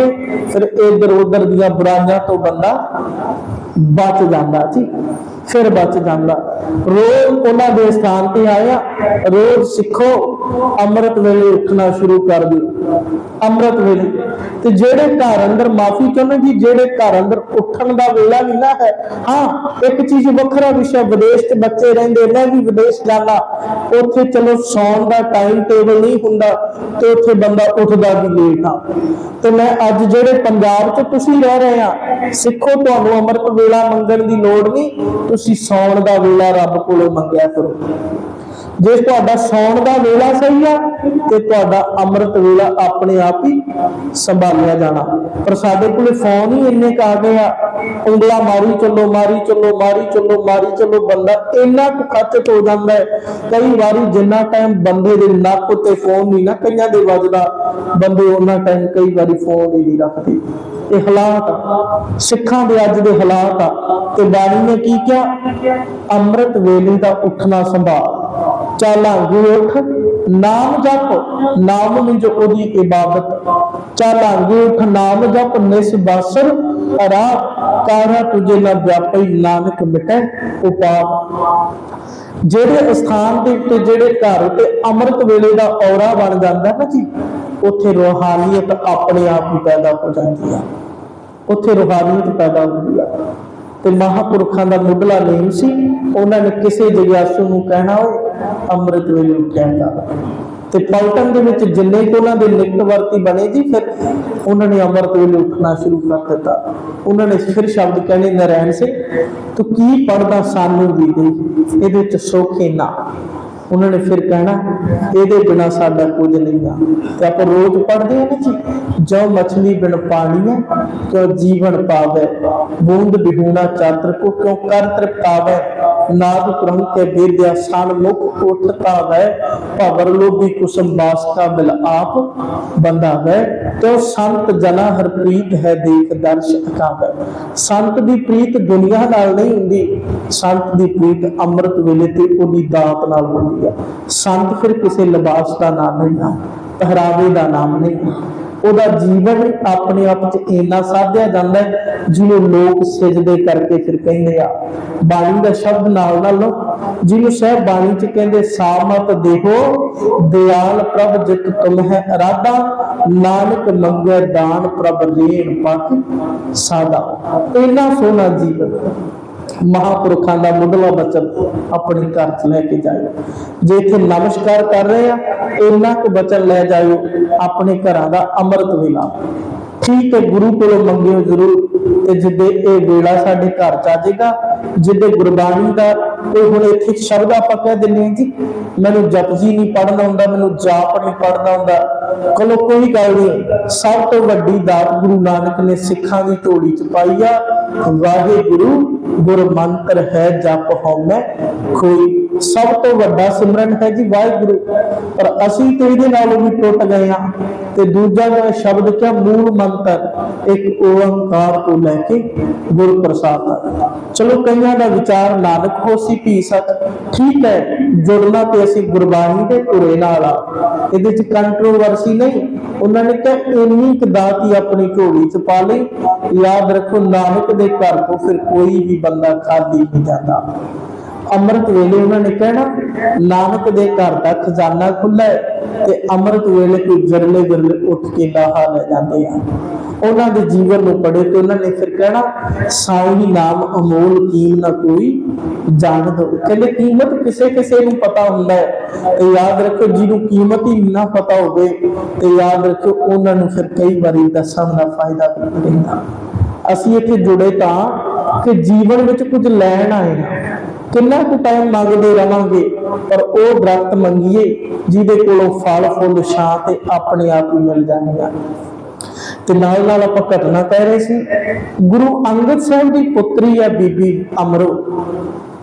ਲਈਏ ਫਿਰ ਇਧਰ ਉਧਰ ਦੀਆਂ ਬੁਰਾਈਆਂ ਤੋਂ ਬੰਦਾ ਬਚ ਜਾਂਦਾ ਜੀ ਫਿਰ ਬਚ ਜਾਂਦਾ। ਰੋਜ਼ ਉਹਨਾਂ ਦੇ ਸਥਾਨ ਤੇ ਆਇਆ, ਰੋਜ਼ ਸਿੱਖੋ, ਅੰਮ੍ਰਿਤ ਵੇਲੇ ਉੱਠਣਾ ਸ਼ੁਰੂ ਕਰ ਦਿਓ। ਅੰਮ੍ਰਿਤ ਵੇਲੇ। ਤੇ ਜਿਹੜੇ ਘਰ ਅੰਦਰ ਮਾਫੀ ਚਾਹੁੰਦੇ ਜੀ ਜਿਹੜੇ ਘਰ ਅੰਦਰ ਉੱਠਣ ਦਾ ਵੇਲਾ ਵੀ ਨਾ ਹੈ, ਹਾਂ, ਇੱਕ ਚੀਜ਼ ਵੱਖਰਾ ਵਿਸ਼ਾ ਵਿਦੇਸ਼ ਤੇ ਬੱਚੇ ਰਹਿੰਦੇ, ਮੈਂ ਵੀ ਵਿਦੇਸ਼ ਜਾਣਾ, ਉੱਥੇ ਚਲੋ ਸੌਣ ਦਾ ਟਾਈਮ ਟੇਬਲ ਨਹੀਂ ਹੁੰਦਾ, ਤੇ ਉੱਥੇ ਬੰਦਾ ਉੱਠਦਾ ਵੀ ਲੇਟ ਆ। ਤੇ ਮੈਂ ਅੱਜ ਜਿਹੜੇ ਪੰਜਾਬ 'ਚ ਤੁਸੀਂ ਰਹਿ ਰਹੇ ਆ, ਸਿੱਖੋ ਤੁਹਾਨੂੰ ਅੰਮ੍ਰਿਤ ਵੇਲਾ ਮੰਗਣ ਦੀ ਲੋੜ ਨਹੀਂ ਤੁਸੀਂ ਸੌਣ ਦਾ ਵੇਲਾ ਰੱਬ ਕੋਲੋਂ ਮੰਗਿਆ ਕਰੋ। ਜੇ ਤੁਹਾਡਾ ਸੌਣ ਦਾ ਵੇਲਾ ਸਹੀ ਆ ਤੇ ਤੁਹਾਡਾ ਅੰਮ੍ਰਿਤ ਵੇਲਾ ਆਪਣੇ ਆਪ ਹੀ ਸੰਭਾਲਿਆ ਜਾਣਾ। ਪਰ ਸਾਡੇ ਕੋਲੇ ਫੋਨ ਹੀ ਇੰਨੇ ਕ ਆ ਗਏ ਆ। ਉਂਗਲਾ ਮਾਰੀ ਚੱਲੋ ਮਾਰੀ ਚੱਲੋ ਮਾਰੀ ਚੱਲੋ ਮਾਰੀ ਚੱਲੋ, ਬੰਦਾ ਇੰਨਾ ਕੁ ਖੱਚਤ ਹੋ ਜਾਂਦਾ ਹੈ। ਕਈ ਵਾਰੀ ਜਿੰਨਾ ਟਾਈਮ ਬੰਦੇ ਦੇ ਨੱਕ ਉੱਤੇ ਫੋਨ ਨਹੀਂ ਨਾ, ਕਈਆਂ ਦੇ ਵੱਜਦਾ, ਬੰਦੇ ਉਹਨਾਂ ਟਾਈਮ ਕਈ ਵਾਰੀ ਫੋਨ ਹੀ ਨਹੀਂ ਰੱਖਦੇ। ਇਹ ਹਾਲਾਤ ਸਿੱਖਾਂ ਦੇ ਅੱਜ ਦੇ ਹਾਲਾਤ ਆ। ਤੇ ਬਾਣੀ ਨੇ ਕੀ ਕਿਹਾ? ਅੰਮ੍ਰਿਤ ਵੇਲੇ ਦਾ ਉੱਠਣਾ ਸੰਭਾਲ। ਚਾਲਾਂਗੇ ਉੱਠ, ਨਾਮ ਜਪ, ਨਾਮ ਵਿੱਚ ਉਹਦੀ ਇਬਾਦਤ। ਚਾਲਾਂਗੇ ਉੱਠ, ਨਾਮ ਜਪ, ਨਿਸ ਬਾਸਰ ਅਰਾ ਕਾਰਾ ਤੁਝੇ ਨਾ ਵਿਆਪਈ, ਨਾਨਕ ਮਿਟੈ ਉਪਾਪ ਜਿਹੜੇ ਸਥਾਨ ਦੇ ਉੱਤੇ ਜਿਹੜੇ ਘਰ ਤੇ ਅੰਮ੍ਰਿਤ ਵੇਲੇ ਦਾ ਔਰਾ ਬਣ ਜਾਂਦਾ ਨਾ ਜੀ, ਉੱਥੇ ਰੋਹਾਨੀਅਤ ਆਪਣੇ ਆਪ ਹੀ ਪੈਦਾ ਹੋ ਜਾਂਦੀ ਆ। ਉੱਥੇ ਰੋਹਾਨੀਅਤ ਪੈਦਾ ਹੁੰਦੀ ਆ। ਤੇ ਮਹਾਪੁਰਖਾਂ ਦਾ ਮੁੱਢਲਾ ਨੇਮ ਸੀ, ਉਹਨਾਂ ਨੇ ਕਿਸੇ ਜਗਿਆਸੂ ਨੂੰ ਕਹਿਣਾ ਓਏ ਅੰਮ੍ਰਿਤ ਵੇਲੇ ਉੱਠਿਆ ਕਰ ਤੇ ਪਲਟਨ ਦੇ ਵਿੱਚ ਜਿੰਨੇ ਕੁ ਉਹਨਾਂ ਦੇ ਨਿਕਟ ਬਣੇ ਜੀ, ਫਿਰ ਉਹਨਾਂ ਨੇ ਅੰਮ੍ਰਿਤ ਵੇਲੇ ਉੱਠਣਾ ਸ਼ੁਰੂ ਕਰ ਦਿੱਤਾ। ਉਹਨਾਂ ਨੇ ਫਿਰ ਸ਼ਬਦ ਕਹਿਣੇ ਨਰੈਣ ਸਿੰਘ, ਤੂੰ ਕੀ ਪੜਦਾ ਸਾਨੂੰ ਵੀ ਦੇ? ਇਹਦੇ ਵਿੱਚ ਸੋਖੇ ਨਾ ਉਹਨਾਂ ਨੇ ਫਿਰ ਕਹਿਣਾ, ਇਹਦੇ ਬਿਨਾ ਸਾਡਾ ਕੁਝ ਨਹੀਂ ਆ ਤੇ ਆਪਾਂ ਰੋਜ਼ ਪੜਦੇ ਆ ਨਾ ਜੀ, ਜੋ ਮਛਲੀ ਬਿਨ ਪਾਣੀ ਹੈ ਕਿਉ ਜੀਵਨ ਪਾਵੇ। ਬੂੰਦ ਬਿਹੂਣਾ ਚਾਤਰ ਕੋ ਕਿਉ ਕਰ ਤ੍ਰਿਪਤਾਵੇ? ਨਾਦ ਪ੍ਰਮ ਕੇ ਵਿਦਿਆ ਮੁਖ ਉਠਤਾ ਵੈ ਭਵਰ ਲੋਭੀ ਕੁਸਮ ਬਾਸ ਕਾ ਆਪ ਬੰਦਾ ਵੈ ਤੇ ਸੰਤ ਜਨਾ ਹਰ ਪ੍ਰੀਤ ਹੈ ਦੇਖ ਦਰਸ਼ ਅਕਾਵੇ। ਸੰਤ ਦੀ ਪ੍ਰੀਤ ਦੁਨੀਆ ਨਾਲ ਨਹੀਂ ਹੁੰਦੀ, ਸੰਤ ਦੀ ਪ੍ਰੀਤ ਅੰਮ੍ਰਿਤ ਵੇਲੇ ਤੇ ਉਹਦੀ ਦਾਤ ਨਾਲ ਹੁੰਦੀ ਹੈ ਸੰਤ ਫਿਰ ਕਿਸੇ ਲਿਬਾਸ ਦਾ ਨਾਮ ਨਹੀਂ ਪਹਿਰਾਵੇ ਦਾ ਨਾਮ ਨਹੀਂ ਉਹਦਾ ਜੀਵਨ ਆਪਣੇ ਆਪ ਚ ਇੰਨਾ ਸਾਧਿਆ ਜਾਂਦਾ ਜਿਹਨੂੰ ਲੋਕ ਸਜਦੇ ਕਰਕੇ ਫਿਰ ਕਹਿੰਦੇ ਆ। ਬਾਣੀ ਦਾ ਸ਼ਬਦ ਨਾਲ ਨਾਲ ਜਿਹਨੂੰ ਸਹਿਬ ਬਾਣੀ ਚ ਕਹਿੰਦੇ ਸਾਮਤ ਦੇਹੋ, ਦਿਆਲ ਪ੍ਰਭ ਜਿਤ ਤੁਮ ਹੈ ਅਰਾਧਾ ਨਾਨਕ ਮੰਗੇ ਦਾਨ ਪ੍ਰਭ ਰੇਣ ਪਕ ਸਾਦਾ। ਇੰਨਾ ਸੋਹਣਾ ਜੀਵਨ। ਮਹਾਪੁਰਖਾਂ ਦਾ ਮੁੱਢਲਾ ਬਚਨ ਆਪਣੇ ਘਰ ਚ ਲੈ ਕੇ ਜਾਇਓ। ਜੇ ਇੱਥੇ ਨਮਸਕਾਰ ਕਰ ਰਹੇ ਆ, ਇੰਨਾ ਕੁ ਬਚਨ ਲੈ ਜਾਇਓ, ਆਪਣੇ ਘਰਾਂ ਦਾ ਅੰਮ੍ਰਿਤ ਵੇਲਾ। ਠੀਕ ਹੈ, ਗੁਰੂ ਕੋਲੋਂ ਮੰਗਿਓ ਜ਼ਰੂਰ, ਤੇ ਜਿੱਦੇ ਇਹ ਵੇਲਾ ਸਾਡੇ ਘਰ ਚ ਆ ਜਾਏਗਾ, ਜਿੱਦੇ ਗੁਰਬਾਣੀ ਦਾ ਕੋਈ ਹੁਣ ਇੱਥੇ ਸ਼ਬਦ ਆਪਾਂ ਕਹਿ ਦਿੰਦੇ ਜੀ, ਮੈਨੂੰ ਜਪਜੀ ਨਹੀਂ ਪੜਨਾ ਹੁੰਦਾ, ਮੈਨੂੰ ਜਾਪ ਨਹੀਂ ਪੜਨਾ ਹੁੰਦਾ। ਕੋਲੋਂ ਕੋਈ ਗੱਲ ਨਹੀਂ, ਸਭ ਤੋਂ ਵੱਡੀ ਦਾਤ ਗੁਰੂ ਨਾਨਕ ਨੇ ਸਿੱਖਾਂ ਦੀ ਝੋਲੀ ਚ ਪਾਈ ਆ। ਵਾਹਿਗੁਰੂ ਗੁਰ ਮੰਤਰ ਹੈ ਜਪ ਹਉਮੈ ਕੋਈ ਸਭ ਤੋਂ ਵੱਡਾ ਸਿਮਰਨ ਹੈ ਜੀ ਵਾਹਿਗੁਰੂ। ਪਰ ਅਸੀਂ ਤੇ ਇਹਦੇ ਨਾਲੋਂ ਵੀ ਟੁੱਟ ਗਏ ਆ ਤੇ ਦੂਜਾ ਜਿਹੜਾ ਸ਼ਬਦ ਕਿਹਾ ਮੂਲ ਮੰਤਰ, ਇੱਕ ਓੰਕਾਰ ਤੋਂ ਲੈ ਕੇ ਗੁਰ ਪ੍ਰਸਾਦ ਤੱਕ। ਚਲੋ ਕਈਆਂ ਦਾ ਵਿਚਾਰ ਨਾਨਕ ਹੋਸੀ ਭੀ ਸਤ, ਠੀਕ ਹੈ, ਜੁੜਨਾ ਤੇ ਅਸੀਂ ਗੁਰਬਾਣੀ ਦੇ ਧੁਰੇ ਨਾਲ ਆ। ਇਹਦੇ ਚ ਕੰਟਰੋਵਰਸੀ ਨਹੀਂ, ਉਹਨਾਂ ਨੇ ਕਿਹਾ ਇੰਨੀ ਕੁ ਦਾਤ ਹੀ ਆਪਣੀ ਝੋਲੀ ਚ ਪਾ ਲਈ। ਯਾਦ ਰੱਖੋ, ਨਾਨਕ ਦੇ ਘਰ ਤੋਂ ਫਿਰ ਕੋਈ ਵੀ ਬੰਦਾ ਖਾਲੀ ਨਹੀਂ ਜਾਂਦਾ। ਅੰਮ੍ਰਿਤ ਵੇਲੇ ਉਹਨਾਂ ਨੇ ਕਹਿਣਾ, ਨਾਨਕ ਦੇ ਘਰ ਦਾ ਖਜ਼ਾਨਾ ਖੁੱਲਾ ਹੈ ਤੇ ਅੰਮ੍ਰਿਤ ਵੇਲੇ ਕੋਈ ਵਿਰਲੇ ਵਿਰਲੇ ਉੱਠ ਕੇ ਲਾਹਾ ਲੈ ਜਾਂਦੇ ਆ। ਉਹਨਾਂ ਦੇ ਜੀਵਨ ਨੂੰ ਪੜ੍ਹੇ ਤੇ ਉਹਨਾਂ ਨੇ ਫਿਰ ਕਹਿਣਾ, ਸਾਈ ਨਾਮ ਅਮੋਲ ਕੀਮ ਨਾ ਕੋਈ ਜਾਣਦਾ। ਕਹਿੰਦੇ ਕੀਮਤ ਕਿਸੇ ਕਿਸੇ ਨੂੰ ਪਤਾ ਹੁੰਦਾ ਹੈ ਤੇ ਯਾਦ ਰੱਖੋ, ਜਿਹਨੂੰ ਕੀਮਤ ਹੀ ਨਾ ਪਤਾ ਹੋਵੇ ਤੇ ਯਾਦ ਰੱਖੋ, ਉਹਨਾਂ ਨੂੰ ਫਿਰ ਕਈ ਵਾਰੀ ਦੱਸਣ ਦਾ ਫਾਇਦਾ ਨਹੀਂ ਰਹਿੰਦਾ। ਅਸੀਂ ਇੱਥੇ ਜੁੜੇ ਤਾਂ ਕਿ ਜੀਵਨ ਵਿੱਚ ਕੁਝ ਲੈਣ ਆਏ ਕਿੰਨਾ ਕੁ ਟਾਈਮ ਮੰਗਦੇ ਰਵਾਂਗੇ, ਪਰ ਉਹ ਦਰਖਤ ਮੰਗੀਏ, ਜਿਹਦੇ ਕੋਲੋਂ ਫਲ, ਫੁੱਲ, ਛਾਂ ਤੇ ਆਪਣੇ ਆਪ ਹੀ ਮਿਲ ਜਾਣਗੇ ਤੇ ਨਾਲ ਨਾਲ ਆਪਾਂ ਘਟਨਾ ਕਹਿ ਰਹੇ ਸੀ, ਗੁਰੂ ਅੰਗਦ ਸਾਹਿਬ ਦੀ ਪੁੱਤਰੀ ਆ ਬੀਬੀ ਅਮਰੋ।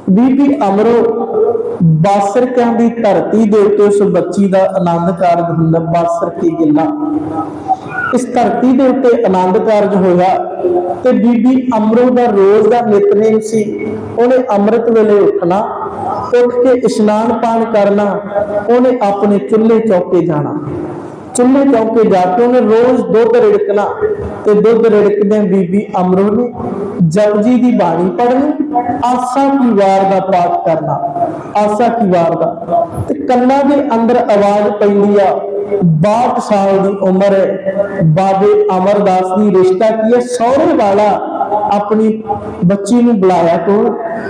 ਬੀਬੀ ਅਮਰੋ ਬਾਸਰ ਦੀ ਧਰਤੀ ਦੇ ਉੱਤੇ ਉਸ ਬੱਚੀ ਦਾ ਆਨੰਦ ਕਾਰਜ ਹੁੰਦਾ ਬਾਸਰ ਕੀ ਗਿੱਲਾ। ਇਸ ਧਰਤੀ ਦੇ ਉੱਤੇ ਆਨੰਦ ਕਾਰਜ ਹੋਇਆ ਤੇ ਬੀਬੀ ਅਮਰੋ ਦਾ ਰੋਜ਼ ਦਾ ਨਿਤਨੇਮ ਸੀ। ਉਹਨੇ ਅੰਮ੍ਰਿਤ ਵੇਲੇ ਉੱਠਣਾ, ਉੱਠ ਕੇ ਇਸ਼ਨਾਨ ਪਾਣ ਕਰਨਾ, ਉਹਨੇ ਆਪਣੇ ਚੁੱਲ੍ਹੇ ਚੌਕੇ ਜਾਣਾ। ਚੁੱਲ੍ਹੇ ਚੌਂਕੇ ਜਾ ਕੇ ਉਹਨੇ ਰੋਜ਼ ਦੁੱਧ ਰਿੜਕਣਾ ਤੇ ਦੁੱਧ ਰਿੜਕਦੇ ਬੀਬੀ ਅਮਰੋ ਨੇ ਜਪਜੀ ਦੀ ਬਾਣੀ ਪੜ੍ਹਨੀ, ਆਸਾ ਕੀ ਵਾਰ ਦਾ ਪਾਠ ਕਰਨਾ, ਆਸਾ ਕੀ ਵਾਰ ਦਾ। ਤੇ ਕੰਨਾਂ ਦੇ ਅੰਦਰ ਆਵਾਜ਼ ਪੈਂਦੀ ਆ 62 ਸਾਲ ਦੀ ਉਮਰ ਬਾਬੇ ਅਮਰਦਾਸ ਦੀ ਰਿਸ਼ਤਾ ਕੀ ਹੈ? ਸਹੁਰੇ ਵਾਲਾ ਆਪਣੀ ਬੱਚੀ ਨੂੰ ਬੁਲਾਇਆ ਕੋਲ।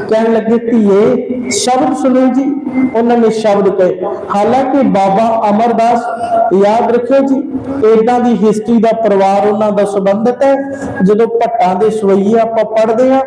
ਕਹਿਣ ਲੱਗੇ, ਧੀਏ, ਸ਼ਬਦ ਸੁਣੋ ਜੀ। ਉਹਨਾਂ ਨੇ ਸ਼ਬਦ ਕਹੇ। ਹਾਲਾਂਕਿ ਬਾਬਾ ਅਮਰਦਾਸ, ਯਾਦ ਰੱਖਿਓ ਜੀ ਇਦਾਂ ਦੀ ਹਿਸਟਰੀ ਦਾ ਪਰਿਵਾਰ ਉਹਨਾਂ ਦਾ ਸੰਬੰਧਿਤ ਹੈ। ਜਦੋਂ ਭੱਟਾਂ ਦੇ ਸਵਈਏ ਆਪਾਂ ਪੜ੍ਹਦੇ ਆ